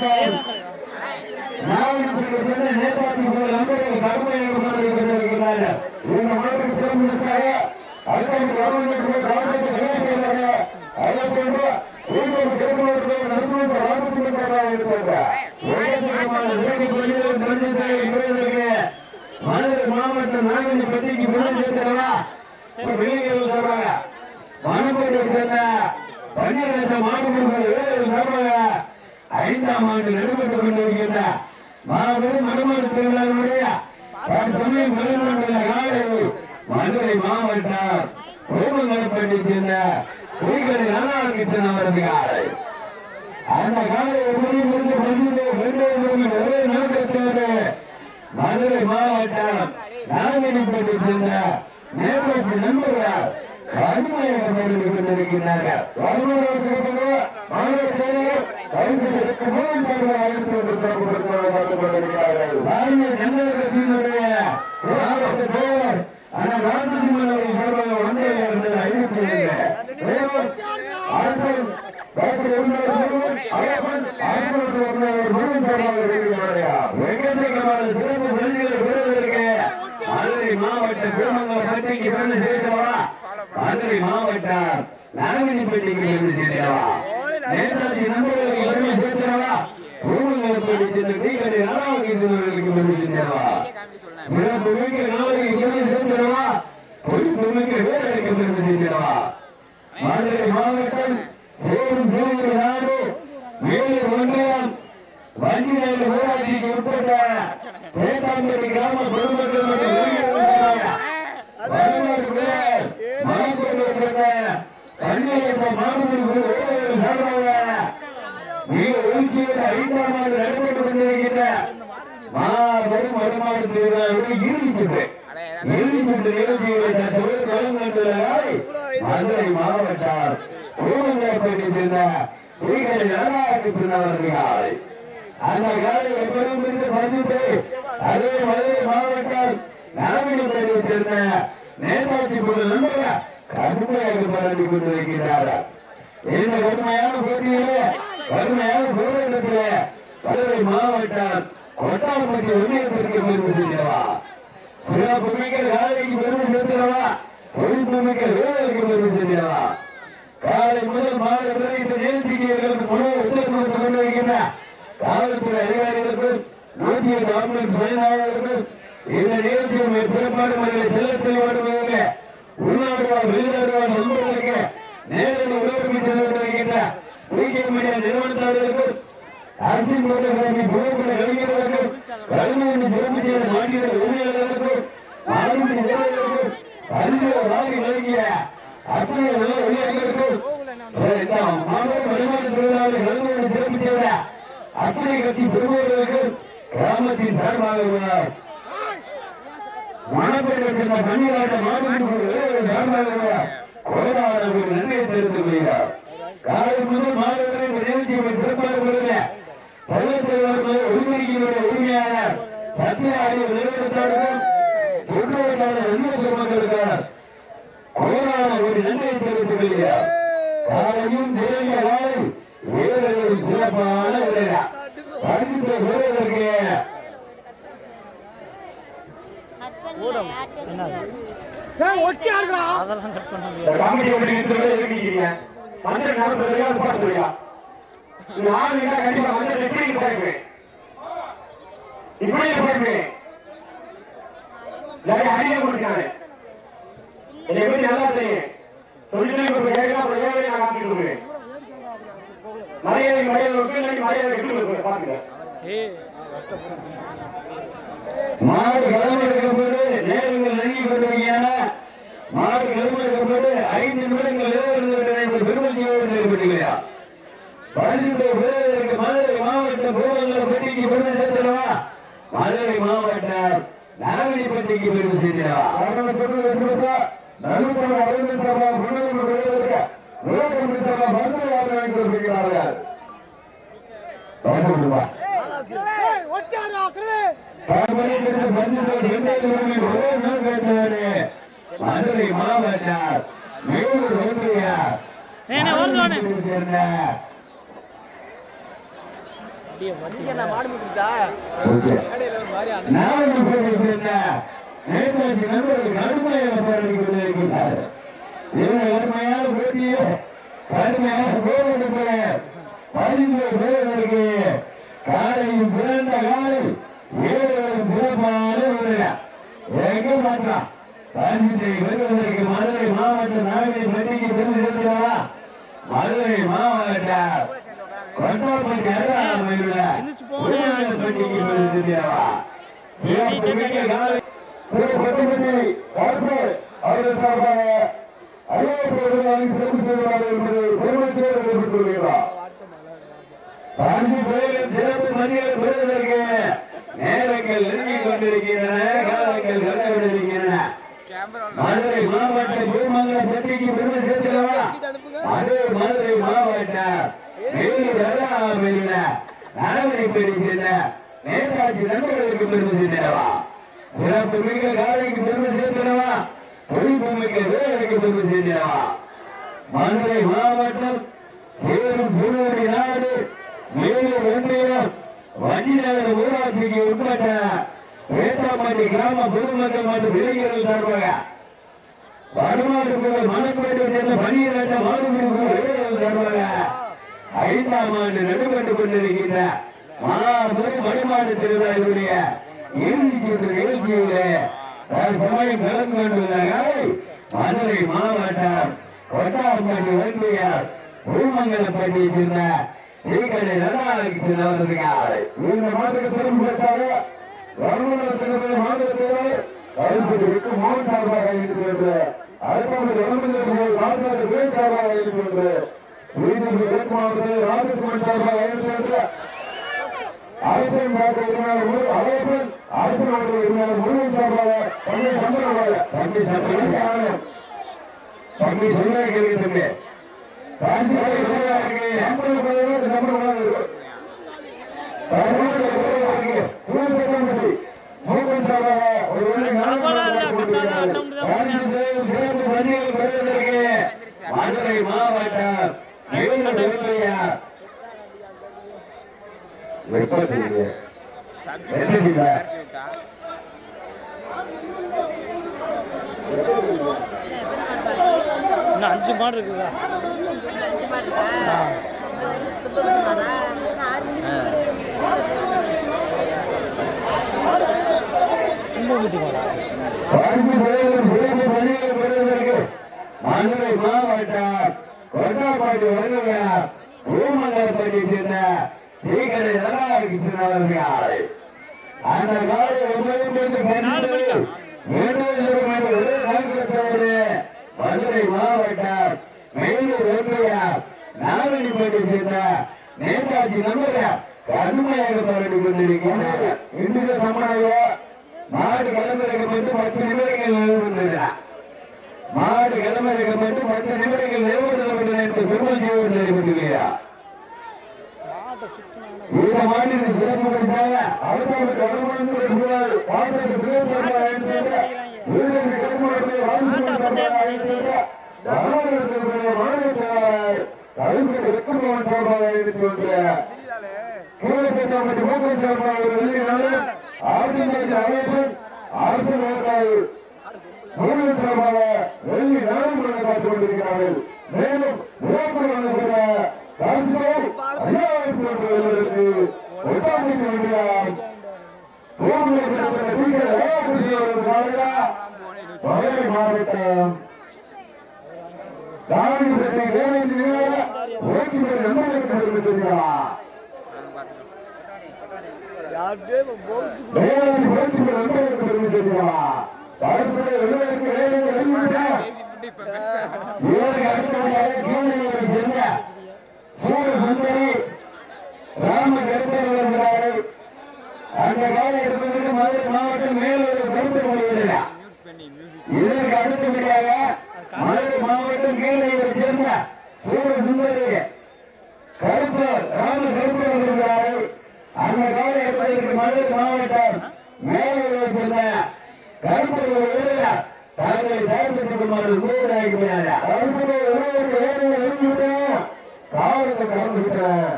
மாவட்டம் நாகப்பட்டினத்தை சேர்ந்த நேதாஜி போல நண்பர்கள் கடுமையாக இந்த மாவட்ட சிறப்பு அடுத்த கவர்மெண்ட் காங்கிரஸ் வேலை செய்கிறாங்க அதை போன்று ஊழல் சிறப்பு நரசிம்ம ராமசிம்மசாராக இருப்பாங்க மதுரை மாவட்டம் பத்திரிகை மாணவர்கள் சார்பாக ஐந்தாம் ஆண்டு நடைபெற்றுக் கொண்டிருக்கின்ற மாபெரும் மணமாடு திருவிழாவினுடைய தற்சமயம் மதுரை நாடு மதுரை மாவட்டம் ஓமங்கலப்பட்டி சேர்ந்த ஸ்ரீகரை ராதாகிருஷ்ணன் அவரது காலை அந்த காலை முடிந்து கொண்டு ஒரே நோக்கத்தோடு மதுரை மாவட்டம் நாகனிப்பட்டி சேர்ந்த நேதாஜி நண்பர்கள் கடுமையாக போராடி கொண்டிருக்கிறார்கள் வருமான மாநில செயலர் கைது மோகன் சிறப்பு கொண்டிருக்கிறார்கள் மாவட்ட செயலர் ஆனா ராஜசிம்மன் அவர்கள் சார்பாக அரசு மதுரை மாவட்ட திருமங்கல பட்டிக்கு பெருமை சேர்க்கிறவா நேதாஜி நண்பர்களுக்கு பெருமை சேர்க்கிறவா திருமங்கலப்பட்டி சென்ற டீ கடை ராமகிருஷ்ணர்களுக்கு பெருமை சேர்க்கிறவா சிறப்பு மிக்க நாளைக்கு பெருமை சேர்க்கிறவா பொறுப்பு மிக்க வேலைக்கு பெருமை சேர்க்கிறவா மதுரை மாவட்டம் சேரும் சேரும் நாடு. வேலூர் ஒன்றியம் வஞ்சிநகர் ஊராட்சிக்கு உட்பட்ட வேட்டாம்பட்டி கிராம பொதுமக்கள் மற்றும் நடைபெற்றுக் கொண்டிருக்கின்ற மாபெரும் வருமான திருவிழாவுடைய இறுதி சுற்று இறுதி சுற்று நிகழ்ச்சிகளை தற்போது கலந்து மதுரை மாவட்டம் சேர்ந்த ஸ்ரீகரி அந்த காலை எப்போதும் இருந்து பதித்து அதே மதுரை மாவட்டம் நாமினிப்பேட்டை சேர்ந்த நேதாஜி போல நண்பர்கள் கடுமையாக போராடி கொண்டிருக்கிறார்கள் இந்த கடுமையான போட்டியிலே கடுமையான போராட்டத்திலே மதுரை மாவட்டம் கொட்டாரப்பட்டி ஒன்றியத்திற்கு பெருமை செய்கிறவா? சிறப்பு மிக்க வேலைக்கு பெருமை சேர்க்கிறவா? பொறுப்பு மிக்க வேலைக்கு பெருமை செய்கிறவா காலை முதல் மாலை வரை இந்த நிகழ்ச்சிக்கு முழு ஒத்துழைப்பு கொடுத்துக் கொண்டிருக்கின்ற காவல்துறை அதிகாரிகளுக்கும் நூற்றி எட்டு ஆம்புலன்ஸ் பயனாளர்களுக்கும் இந்த நிகழ்ச்சியை பிறப்பாடு முறையில் செல்ல தெளிவாடுவதற்கு உள்நாடுவார் வெளிநாடுவார் நண்பர்களுக்கு நேரடி உதவி சென்று கொண்டிருக்கின்ற மீடியா நிறுவனத்தாளர்களுக்கும் அரசின் போட்டோகிராபி புகைப்பட கலைஞர்களுக்கும் சிறப்பு செய்த மாநில வாங்கி வழங்கிய அத்தனை நல்ல ஊழியர்களுக்கும் இந்த மாபெரும் வருமான திருவிழாவில் கலைஞர் சிறப்பு செய்த அத்தனை கட்சி பெறுபவர்களுக்கும் கிராமத்தின் சார்பாக மணப்பெயர் சென்ற பன்னிராட்ட மாவட்ட சார்பாக கோடான ஒரு நன்மையை தெரிந்து கொள்கிறார் காலை முதல் மாலை வரை இந்த நிகழ்ச்சியை சிறப்பாக வருகிற பருவத்தில் உரிமையினுடைய உரிமையாளர் சத்தியாரிய நிறுவனத்தாருக்கும் சுற்றுவட்டார ரசிக பெருமக்களுக்கான கோடான ஒரு நன்மையை தெரிவித்துக் கொள்கிறார் காலையும் நிறைந்த காலை வீரர்களின் சிறப்பான விளையா பரிசுத்த வீரர்களுக்கு அதெல்லாம் கட் பண்ண முடியாது. இப்படி எனக்கு அடிய கொடுக்காரு என்னை பத்தி நல்லா தெரியும். சொல்லிட்டு இப்ப கேட்கலாம் அப்புறம் ஏழை நான் காத்திட்டு இருக்கேன். மரியாதை மரியாதை மரியாதை விட்டு இருக்கேன் பாத்துக்க. ஏய் மாடு இருக்கும்போது நேரங்கள் நெருங்கி கொண்டிருக்கின்றன மாடு இருக்கும்போது ஐந்து நிமிடங்கள் நிறைவேறுவதற்கு பெருமதியோடு ஏற்பட்டுகிறா பரிசுத்த வீரருக்கு மதுரை மாவட்ட பூமங்கல பட்டிக்கு பெருமை சேர்த்திடவா மதுரை மாவட்டம் நாகடிப்பட்டிக்கு பெருமை சேர்த்திடவா நலுசபா அரவிந்த் சபா முன்னணி விளையாடுக விளையாட்டு சபா பரிசு வாங்க சொல்கிறார்கள் பரிசு கொடுப்பா மதுரை மாதிரி அண்ணன் நானும் போயிருந்த நேதாஜி நண்பர்கள் கடுமையாக போராடி கொண்டிருக்கிறார். கடுமையான போட்டியே கடுமையான போராட்டத்தில் பதிவு பெறுவதற்கு காலையும் பிறந்த காலை வீரர்களும் சிறப்பான எங்க மாற்றான் காஞ்சியை வருவதற்கு மதுரை மாவட்ட நாகை பட்டிக்கு பெருமை மதுரை மாவட்ட கொட்டாப்பட்டி அருகாமல் வீரர் பட்டிக்கு சிறப்பு மிக்க காலை திரு பட்டுப்பட்டி டாக்டர் அவர்கள் சார்பாக ஐயாயிரத்தி ரூபாய் சிறப்பு என்பதை சிறப்பு மதிகளை பெறுவதற்கு நேரங்கள் நெருங்கிக் கொண்டிருக்கின்றன காலங்கள் கடந்து கொண்டிருக்கின்றன. மதுரை மாவட்ட பூமங்கல பட்டிக்கு பெருமை சேர்த்துக்கவா? அது மதுரை மாவட்ட வேலூர் அருகாமையில் நரவணிப்பேரி நேதாஜி நண்பர்களுக்கு பெருமை சேர்க்கிறவா சிறப்பு மிக்க காலைக்கு பெருமை சேர்க்கிறவா பொழிப்பு மிக்க வேலைக்கு பெருமை சேர்க்கிறவா மதுரை மாவட்டம் சேரும் திருவடி நாடு மேலும் ஒன்றியம் வண்டிநகர் ஊராட்சிக்கு உட்பட்ட வேட்டாம்பட்டி கிராம பொதுமக்கள் மற்றும் இளைஞர்கள் சார்பாக வடமாடு புகழ் மணப்பேட்டை சேர்ந்த பணியிரட்ட மாடுபிடி இளைஞர்கள் சார்பாக ஐந்தாம் ஆண்டு நடைபெற்றுக் கொண்டிருக்கின்ற மாபெரும் வடமாடு திருவிழாவினுடைய இறுதி சுற்று நிகழ்ச்சியிலே தற்சமயம் கலந்து கொண்டுள்ளதாக மதுரை மாவட்டம் கொட்டாம்பட்டி ஒன்றியம் பூமங்கலப்பட்டியை சேர்ந்த ஸ்ரீகடை நல்லாருக்கு சென்றவர்கள் இந்த மாதிரி சிறப்பு பேசாக வருமான சங்கத்தின் மாநில செயலர் கருத்துக்கு மோகன் சார்பாக இருக்கிறது அடுத்த கவர்மெண்ட் ராஜ்நாத் வேல் சார்பாக இருக்கிறது பிஜேபி மேற்கு மாவட்டத்தில் ராஜேஷ்குமார் சார்பாக இருக்கிறது அரசியல் மாவட்ட உரிமையாளர் அழைப்பன் அரசியல் மாவட்ட உரிமையாளர் முருகன் சார்பாக தந்தை சம்பளமாக தந்தை சம்பளம் தம்பி சொல்ல கேள்வி தம்பி காஞ்சி சம்பளம் சம்பளம் மதுரை மாவட்டம் அஞ்சு மாடு இருக்குதா? மதுரை மாவட்டம் கொட்டாப்பாட்டி வருக பூமங்கலப்பட்டி சேர்ந்த ஸ்ரீகரை நல்லாருக்கு அவர்கள் அந்த காலை ஒன்பது மதுரை மாவட்டம் மேலூர் ஒன்றியம் நாகரிப்பட்டி சேர்ந்த நேதாஜி நம்பர் கடுமையாக போராடி கொண்டிருக்கிறார் இன்றைய சமணவோ மாடு கிளம்பிறக்கப்பட்டு பத்து நிமிடங்கள் நிலவுகின்றன. மாடு கிளம்பிறக்கப்பட்டு பத்து நிமிடங்கள் நிலவுகின்றன என்று பெருமாள் செய்வது நிறைவேற்றுகிறார் இந்த மாநில சிறப்பு பரிசாக அடுத்த கருமணத்தில் பாத்திரத்து பிரதேசமாக அழைத்திருந்த வீரருக்கு கருமணத்தில் வாசிப்பு சார்பாக அழைத்திருந்த மாநில செயலாளர் கரும்பு வெக்கமோகன் சார்பாக எடுத்து வருகிறார் கீழப்பட்டி மூக்கன் சார்பாக வெளியினாலும் அரசு அமைப்பின் அரசு வேட்பாளர் முருகன் சார்பாக வெள்ளி நாளும் பார்த்துக் கொண்டிருக்கிறார்கள். மேலும் சிறப்பு வழங்குகிற ஐயாயிரத்தி ஒன்று வருவதற்கு வேண்டியார் மதுரை மாவட்டம். தாமிரபட்டி செய்கிறார் செய்கிறார் அரசுகளை வெளிவதற்கு வேலையை வெளியிட்டார் இவருக்கு அடுத்தபடியாக கீழே சென்ற சூர சுந்தரி ராம கருத்தர் வருகிறார்கள் அந்த காலகட்டத்திற்கு மதுரை மாவட்டம் மேலூர் கருத்து வருகிறார் இதற்கு அடுத்தபடியாக மதுரை மாவட்டம் கீழே சேர்ந்த சூர சுந்தரி கருப்பர் ராம கருப்பு காலகட்டத்திற்கு மதுரை மாவட்டம் மேலே சேர்ந்த கருப்பர் தங்களை தயாரித்துக் அரசு ஒருவருக்கு காவலத்தை கலந்து விட்டேன்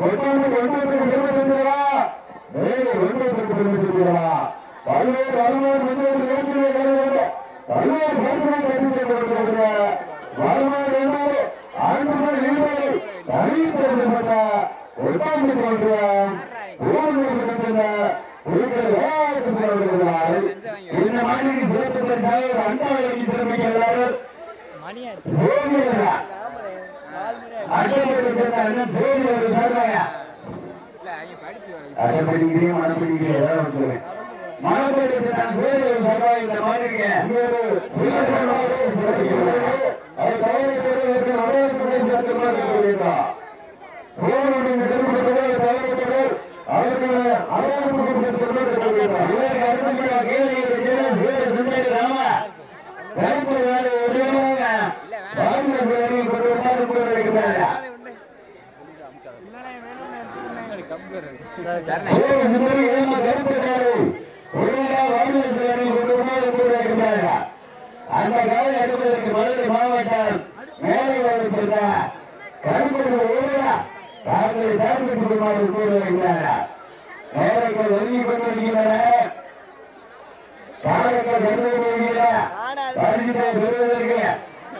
ஒட்டாமல் ஒன்பதுக்கு பெருமை செஞ்சிடவா பெருமை பல்வேறு மஞ்சள் நிகழ்ச்சிகளை கலந்து பல்வேறு பரிசுகளை கட்டி சென்று வளமான என்பது ஆண்டுகள் ஈடுபாடு தனியில் சேர்க்கப்பட்ட ஒட்டாமல் ஊர்களுக்கு சென்ற உங்கள் வேலைக்கு செல்கிறார்கள் இந்த மாதிரி சிறப்பு பரிசாக அண்டா வழங்கி திறமைக்கிறார்கள் மணி ஆயிடுச்சு ஜோதிடரா ஆமாடே நாலு மணி ஆயிடுச்சு அட்டப்பட்டு சேர்ந்த அண்ணன் ஜோதிடர் சார்பாயா அட்டப்படிக்கிறேன் மனப்படிக்கிறேன் ஏதாவது வந்துருவேன் மனப்படி நான் ஜோதிடர் சார்பாக இந்த மாதிரி இருக்கேன் அது கவலைப்படுவதற்கு வரவேற்பதை பேசுகிறார் கோவிலின் திருப்பதிகளை தவறப்பட்டவர் அவர்களை அரவணைப்புக்கு சொல்லியிருக்கிறார் இதற்கு அடுத்தபடியாக கீழே இருக்கிற சுந்தரி ராம கருப்பு வேலை ஒருவராக காங்கிரஸ் கொண்டு வந்தார் கொண்டு இருக்கிறார் சுந்தரி ராம கருப்பு வேலை ஒருவராக காங்கிரஸ் வேலை கொண்டு வந்தார் கொண்டு இருக்கிறார் அந்த காலை எடுப்பதற்கு மதுரை மாவட்டம் மேலே ஒருவரா தாங்களை தாழ்ந்து கொள்ளுமாறு கூறுகிறார் நேரங்கள் ஒதுங்கி கொண்டிருக்கின்றன காலங்கள் பெறுவதற்கு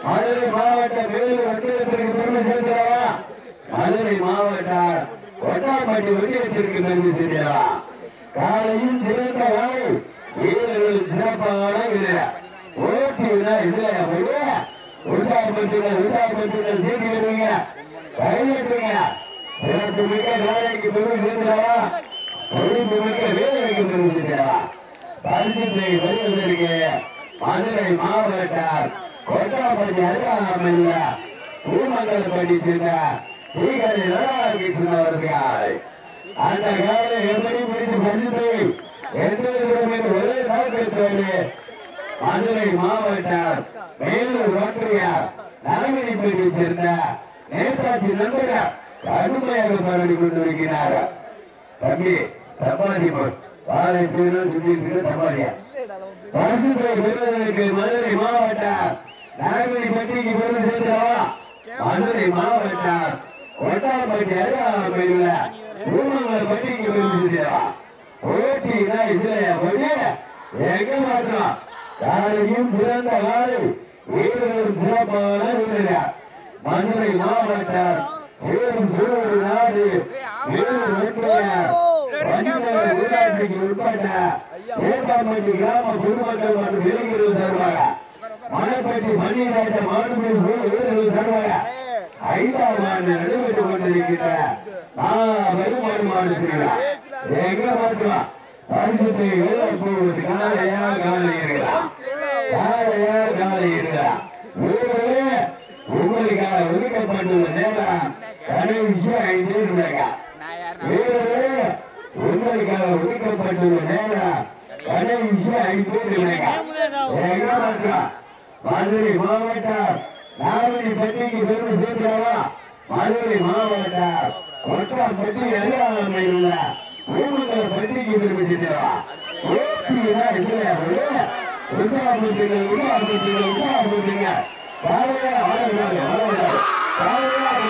மதுரை மாவட்ட பெருமை சேர்க்கிறவா மதுரை மாவட்டம் ஒட்டாம்பட்டி ஒன்றியத்திற்கு நன்றி சேர்க்கிறவா காலையில் சிறந்த வாழ் வீரர்கள் சிறப்பான வீரர். ஓட்டினா இதுல உற்சாகப்படுத்துங்க உற்சாகப்படுத்துங்க சீட்டி வருவீங்க கையெட்டுங்க சிறப்பு மிக்க வேலைக்கு பெருமை சேர்க்கிறவா பொறுப்பு மிக்க வேலைக்கு பெருமை சேர்க்கிறவா பரிசுத்தை வருவதற்கு மதுரை மாவட்டார் கொட்டாப்பட்டி அருகாமையில் பூமங்கலப்பட்டி சேர்ந்த ஸ்ரீகரி நடராகிருஷ்ணன் அவர்கள் அந்த காலை எப்படி பிடித்து பரிசுத்தை எந்த ஒரே நோக்கத்தோடு மதுரை மாவட்டம் வேலூர் ஒன்றிய பிரிவை சேர்ந்த நேதாஜி நண்பர் கடுமையாக போராடி கொண்டிருக்கிறார் தம்பி சப்பாத்தி வாழை பீரல் சுற்றி இருக்கிற சப்பாத்தியா பெறுவதற்கு மதுரை மாவட்டம் நலமணிப்பட்டிக்கு பெருமை சேர்ந்தவா மதுரை மாவட்டம். ஒட்டாம்பட்டி அருகாமையில் பூமங்கல பட்டிக்கு பெருமை சேர்ந்தவா போட்டினா இதுல போய் எங்க மாத்திரம் காலையும் சிறந்த காலை வீரர்களும் சிறப்பான வீரர் மதுரை மாவட்டம் சேரும் சூழல் நாடு வேலூர் ஒன்றிய வண்டிநகர் ஊராட்சிக்கு உட்பட்ட ஏட்டாம்பட்டி கிராம பொதுமக்கள் மற்றும் இளைஞர்கள் தருவாங்க மணப்பட்டி மணிநாட்ட மாடுபிடி வீரர்கள் தருவாங்க ஐந்தாம் ஆண்டு நடைபெற்றுக் கொண்டிருக்கின்ற பெருமாடு திருவிழா எங்க பார்த்துவா பரிசுத்தை போவது காலையா காலையா காலையா காலையா ஊரே உங்களுக்காக ஒதுக்கப்பட்டுள்ள நேரம் கடைசி ஐந்து நிமிடங்கள் வீரரே உங்களுக்காக ஒதுக்கப்பட்டுள்ள நேரம் கடைசி ஐந்து நிமிடங்கள் எங்க மாற்றுவா மதுரை மாவட்டம் நாரணி பெட்டிக்கு பெருமை சேர்க்கிறவா? மதுரை மாவட்டார் ஒற்றார் பெட்டி எதிரான இல்ல ஊருங்கிற பெட்டிக்கு பெருமை சேர்க்கிறவா? ஓட்டினா இல்லையா உட்கார்ந்துட்டீங்க உட்கார்ந்துட்டீங்க உட்கார்ந்துட்டீங்க பாவையா வளர்கிறாங்க வளர்கிறாங்க